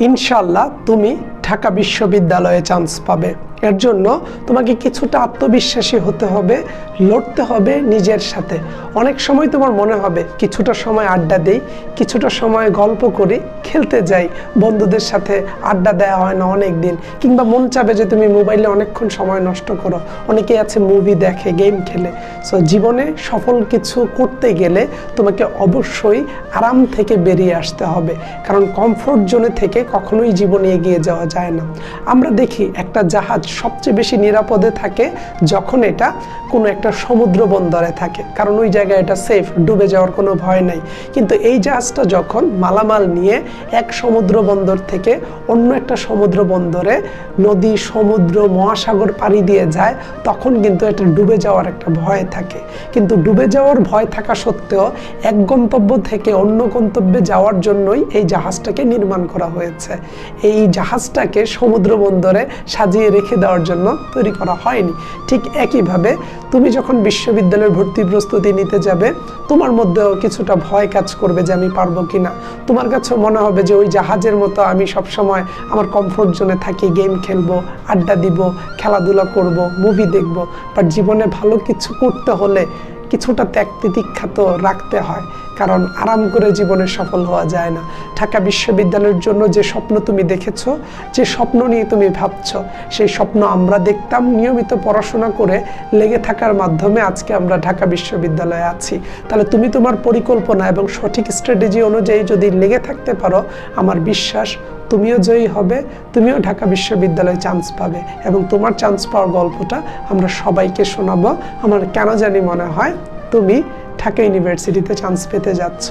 ইনশাল্লাহ তুমি ঢাকা বিশ্ববিদ্যালয়ে চান্স পাবে। এর জন্য তোমাকে কিছুটা আত্মবিশ্বাসী হতে হবে, লড়তে হবে নিজের সাথে। অনেক সময় তোমার মনে হবে, কিছুটা সময় আড্ডা দেই, কিছুটা সময় গল্প করি, খেলতে যাই, বন্ধুদের সাথে আড্ডা দেওয়া হয় না অনেক দিন কিংবা মন চাবে যে তুমি মোবাইলে অনেকক্ষণ সময় নষ্ট করো। অনেকে আছে মুভি দেখে গেম খেলে। সো জীবনে সফল কিছু করতে গেলে তোমাকে অবশ্যই আরাম থেকে বেরিয়ে আসতে হবে, কারণ কমফোর্ট জোনে থেকে কখনোই জীবনে এগিয়ে যাওয়া যায় না। আমরা দেখি একটা জাহাজ সবচেয়ে বেশি নিরাপদে থাকে যখন এটা কোনো একটা সমুদ্র বন্দরে থাকে। কারণ ওই জায়গায় এটা সেফ ডুবে যাওয়ার কোনো ভয় নাই। কিন্তু এই জাহাজটা যখন মালামাল নিয়ে এক সমুদ্র বন্দর থেকে অন্য একটা সমুদ্র বন্দরে নদী, সমুদ্র, মহাসাগর পাড়ি দিয়ে যায়, তখন কিন্তু এটা ডুবে যাওয়ার একটা ভয় থাকে। কিন্তু ডুবে যাওয়ার ভয় থাকা সত্ত্বেও এক গন্তব্য থেকে অন্য গন্তব্যে যাওয়ার জন্যই এই জাহাজটাকে নির্মাণ করা হয়েছে। এই জাহাজটাকে সমুদ্র বন্দরে সাজিয়ে রেখে দেওয়ার জন্য তৈরি করা হয়নি। ঠিক একইভাবে তুমি যখন বিশ্ববিদ্যালয়ের ভর্তি প্রস্তুতি নিতে যাবে, তোমার মধ্যেও কিছুটা ভয় কাজ করবে যে আমি পারব কি না তোমার কাছে মনে হবে যে ওই জাহাজের মতো আমি সবসময় আমার কমফোর্ট জোনে থাকি গেম খেলব, আড্ডা দিব, খেলাধুলা করব মুভি দেখব। বাট জীবনে ভালো কিছু করতে হলে কিছুটা ত্যাগ তিতিক্ষা তো রাখতে হয়, কারণ আরাম করে জীবনে সফল হওয়া যায় না। ঢাকা বিশ্ববিদ্যালয়ের জন্য যে স্বপ্ন তুমি দেখেছ, যে স্বপ্ন নিয়ে তুমি ভাবছ, সেই স্বপ্ন আমরা দেখতাম, নিয়মিত পড়াশোনা করে লেগে থাকার মাধ্যমে আজকে আমরা ঢাকা বিশ্ববিদ্যালয়ে আছি। তাহলে তুমি তোমার পরিকল্পনা এবং সঠিক স্ট্র্যাটেজি অনুযায়ী যদি লেগে থাকতে পারো, আমার বিশ্বাস তুমিও জয়ী হবে, তুমিও ঢাকা বিশ্ববিদ্যালয়ে চান্স পাবে এবং তোমার চান্স পাওয়ার গল্পটা আমরা সবাইকে শোনাবো। আমার কেন জানি মনে হয় তুমি ঢাকা ইউনিভার্সিটিতে চান্স পেতে যাচ্ছ।